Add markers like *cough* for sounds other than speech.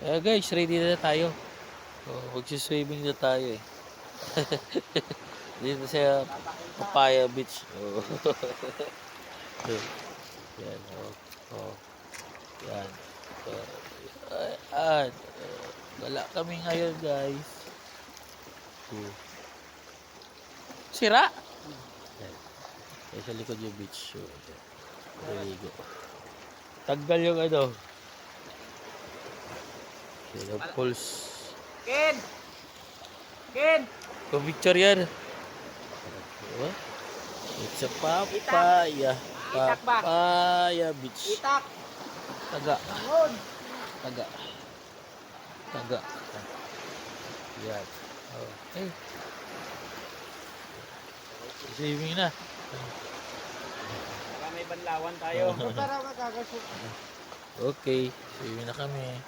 Eh guys, ready na tayo. Oh, magsiswimming na tayo eh. *laughs* Dito sa Papaya Beach. Oh. *laughs* Yan, oh. oh. Yan. Ay, at, oh. Wala kami ngayon guys. Oh. Sira! Yan. Yan sa likod yung beach. Oh. Tanggal yung ano. Ang pulse. Ken! Ken! Kung picture yan. Diba? It's a papaya. Itak ba? Papaya beach. Itak! Taga. Taga. Taga. Yan. Oh. Hey. Swimming na. Baka may banlawan tayo. *laughs* Okay. Swimming na kami.